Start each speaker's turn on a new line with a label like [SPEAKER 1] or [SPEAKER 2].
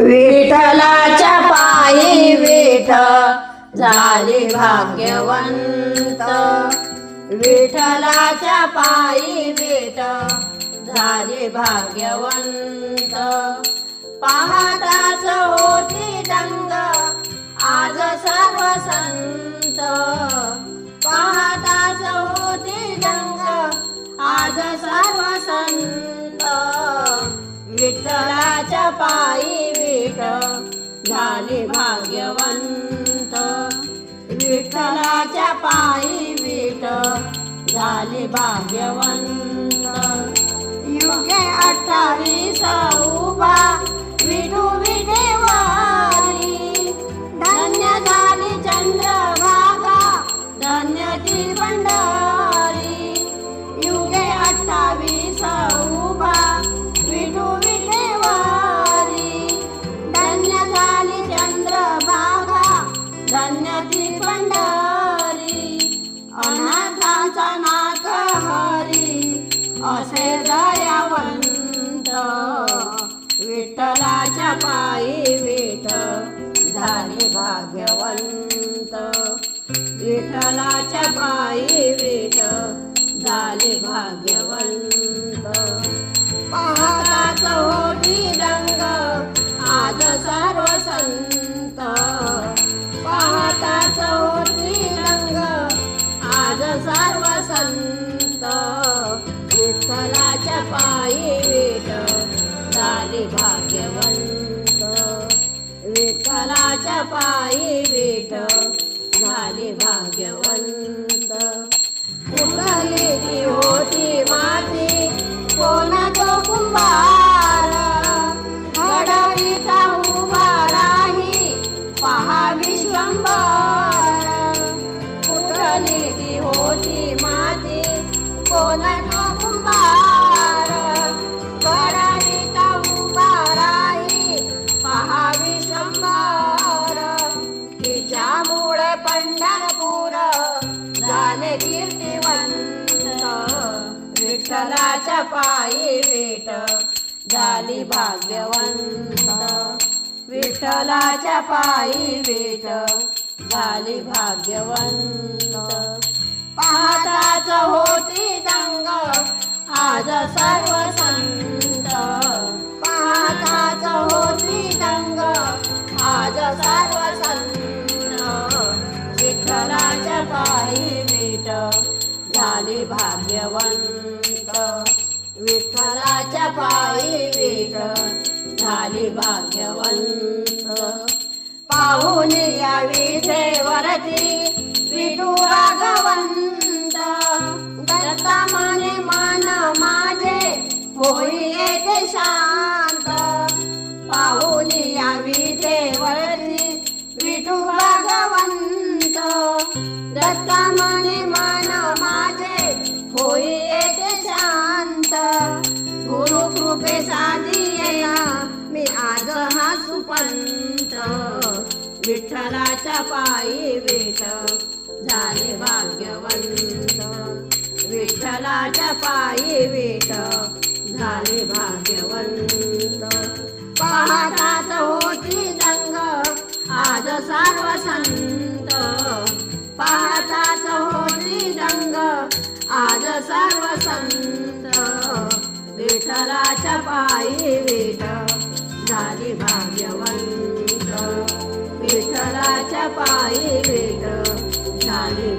[SPEAKER 1] विठ्ठलाच्या पायी विठ झाले भाग्यवंत. विठ्ठलाच्या पायी विठ झाले भाग्यवंत. पाहताच होती दंग आज सर्व संत. पाहताच होती दंग आज सर्व संत. विठ्ठलाच्या पायी विठ झाले भाग्यवंत. विठ्ठलाच्या पायी विठ झाले भाग्यवंत. युगे अठ्ठावीस उभा दयावंत विठ्ठलाच्या पायी विठ झाले भाग्यवंत. विठ्ठलाच्या पायी विठ झाले भाग्यवंत. झाले भाग्यवंत. विठ्ठलाच्या पायी विठ झाले भाग्यवंत. कुठली होती माती? कोणा तो कुंभार? घडवीचा उभा राही पहा विश्वंभर कुठली होती माती? कोण विठ्ठलाच्या पायी भेट झाली भाग्यवंत. विठ्ठलाच्या पायी भेट झाली भाग्यवंत. पाहताच होती दंग आज सर्व संत. पाहताच होती दंग आज सर्व संत. विठ्ठलाच्या पायी भेट झाले भाग्यवंत. विठ्ठलाच्या पायी विठ झाले भाग्यवंत. पाहून यावी विठेवरती विठू राघवंत. दत्ता माने मान माझे होई येथे शांत. पाहून यावी विठेवरती दत्ता माने मान माझे होई येथे शांत. गुरु कृपे साधिया मी आज हा सुपंत. विठ्ठलाच्या पायी विठ झाले भाग्यवंत. विठ्ठलाच्या पायी विठ झाले भाग्यवंत. पाहताच आज सर्व संत विठ्ठलाच्या पायी विठ झाली भाग्यवंत. विठ्ठलाच्या पायी विठ झाली